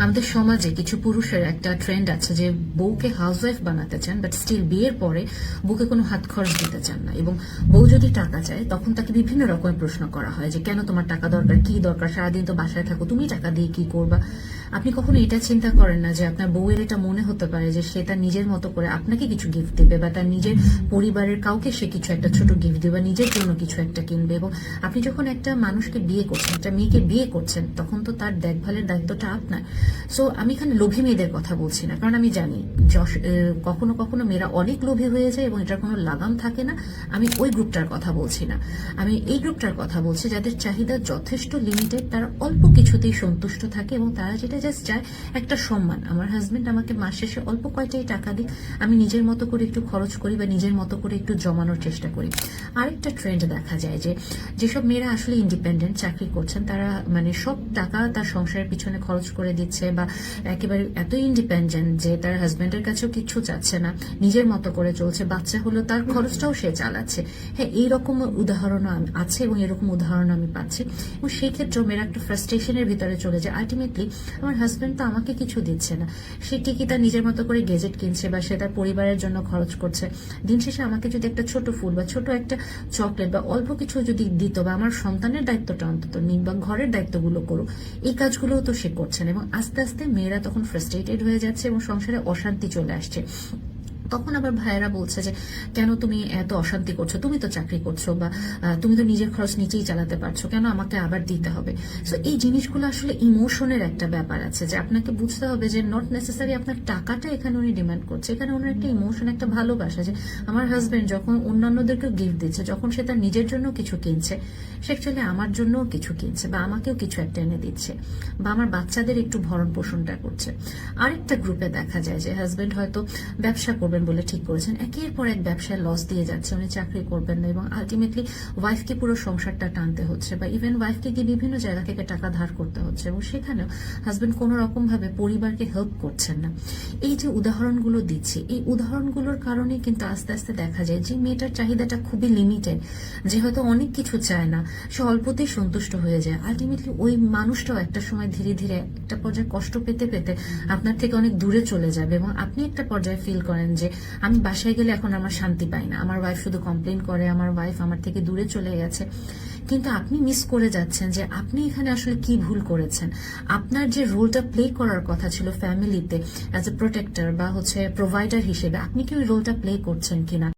আমাদের সমাজে কিছু পুরুষের একটা ট্রেন্ড আছে যে বউকে হাউসওয়াইফ বানাতে চান বাট স্টিল বিয়ের পরে বউকে কোনো হাত খরচ দিতে চান না। এবং বউ যদি টাকা চায়, তখন তাকে বিভিন্ন রকমের প্রশ্ন করা হয় যে, কেন তোমার টাকা দরকার? কি দরকার? সারাদিন তো বাসায় থাকো, তুমি টাকা দিয়ে কি করবা? আপনি কখনো এটা চিন্তা করেন না যে আপনার বউয়ের এটা মনে হতে পারে যে সে তার নিজের মতো করে আপনাকে কিছু গিফট দেবে বা তার নিজের পরিবারের কাউকে সে কিছু একটা ছোট গিফট দেবে বা নিজের জন্য কিছু একটা কিনবে এবং আপনি যখন একটা মানুষকে বিয়ে করছেন একটা মেয়েকে বিয়ে করছেন তখন তো তার দেখভালের দায়িত্বটা আপনার। সো আমি এখানে লোভী মেয়েদের কথা বলছি না কারণ আমি জানি যশ- কখনো কখনো মেয়েরা অনেক লোভী হয়ে যায় এবং এটার কোনো লাগাম থাকে না। আমি ওই গ্রুপটার কথা বলছি না। আমি এই গ্রুপটার কথা বলছি যাদের চাহিদা যথেষ্ট লিমিটেড তারা অল্প কিছুতেই সন্তুষ্ট থাকে এবং তারা যেটা জাস্ট চায় একটা সম্মান। আমার হাজবেন্ড আমাকে মাস শেষে অল্প কয়টাই টাকা দিক, আমি নিজের মতো করে একটু খরচ করি বা নিজের মতো করে একটু জমানোর চেষ্টা করি। আরেকটা ট্রেন্ড দেখা যায় যে, যেসব মেয়েরা আসলে ইন্ডিপেন্ডেন্ট চাকরি করছেন, তারা মানে সব টাকা তার সংসারের পিছনে খরচ করে দিচ্ছে বা একেবারে এত ইন্ডিপেন্ডেন্ট যে তার হাজবেন্ডের কাছেও কিচ্ছু চাচ্ছে না, নিজের মতো করে চলছে, বাচ্চা হলো তার খরচটাও সে চালাচ্ছে। হ্যাঁ এইরকম উদাহরণও আছে এবং এরকম উদাহরণ আমি পাচ্ছি। এবং সেই ক্ষেত্রেও মেয়েরা একটা ফ্রাস্ট্রেশনের ভিতরে চলে যায়। আলটিমেটলি আমার হাজবেন্ড তো আমাকে কিছু দিচ্ছে না। সে ঠিকই তার নিজের মতো করে গেজেট কিনছে বা সে তার পরিবারের জন্য খরচ করছে। দিন শেষে আমাকে যদি একটা ছোট ফুল বা ছোট একটা চকলেট বা অল্প কিছু যদি দিত বা আমার সন্তানের দায়িত্বটা অন্তত নিন বা ঘরের দায়িত্বগুলো করুক, এই কাজগুলোও তো সে করছে না। এবং আস্তে আস্তে মেয়েরা তখন ফ্রাস্ট্রেটেড হয়ে যাচ্ছে এবং সংসারে অশান্তি চলে আসছে। তখন আবার ভাইয়েরা বলছে যে, কেন তুমি এত অশান্তি করছ? তুমি তো চাকরি করছ বা তুমি তো নিজের খরচ নিজেই চালাতে পারছ। কেন আমাকে আবার দিতে হবে? সো এই জিনিসগুলো আসলে ইমোশনের একটা ব্যাপার আছে যে, আপনাকে বুঝতে হবে যে নট নেসেসারি আপনার টাকাটা এখানে উনি ডিমান্ড করছে। এখানে ওনার একটা ইমোশন একটা ভালোবাসা যে, আমার হাজবেন্ড যখন অন্যান্যদেরকেও গিফট দিচ্ছে, যখন সে তার নিজের জন্য কিছু কিনছে, সে অ্যাকচুয়ালি আমার জন্যও কিছু কিনছে বা আমাকেও কিছু একটা এনে দিচ্ছে বা আমার বাচ্চাদের একটু ভরণ পোষণটা করছে। আরেকটা গ্রুপে দেখা যায় যে হাজবেন্ড হয়তো ব্যবসা করবেন বলে ঠিক করেছেন একের পর এক ব্যবসায় লস দিয়ে যাচ্ছে উনি চাকরি করবেন না এবং আলটিমেটলি ওয়াইফকে পুরো সংসারটা টানতে হচ্ছে বা ইভেন ওয়াইফকে গিয়ে বিভিন্ন জায়গা থেকে টাকা ধার করতে হচ্ছে এবং সেখানেও হাজবেন্ড কোনো রকম ভাবে পরিবারকে হেল্প করছেন না। এই যে উদাহরণগুলো দিচ্ছি এই উদাহরণগুলোর কারণে কিন্তু আস্তে আস্তে দেখা যায় যে মেয়েটার চাহিদাটা খুবই লিমিটেড যে হয়তো অনেক কিছু চায় না সে অল্পতেই সন্তুষ্ট হয়ে যায়। আলটিমেটলি ওই মানুষটাও একটা সময় ধীরে ধীরে একটা পর্যায়ে কষ্ট পেতে পেতে আপনার থেকে অনেক দূরে চলে যাবে এবং আপনি একটা পর্যায়ে ফিল করেন যে আমি বাসায় গেলে এখন আমার শান্তি পাই না। আমার ওয়াইফ শুধু কমপ্লেন করে, আমার ওয়াইফ আমার থেকে দূরে চলে গেছে। কিন্তু আপনি মিস করে যাচ্ছেন যে আপনি এখানে আসলে কি ভুল করেছেন? আপনার যে রোলটা প্লে করার কথা ছিল ফ্যামিলিতে অ্যাজ এ প্রোটেক্টর বা হচ্ছে প্রোভাইডার হিসেবে, আপনি কি ওই রোলটা প্লে করছেন কিনা?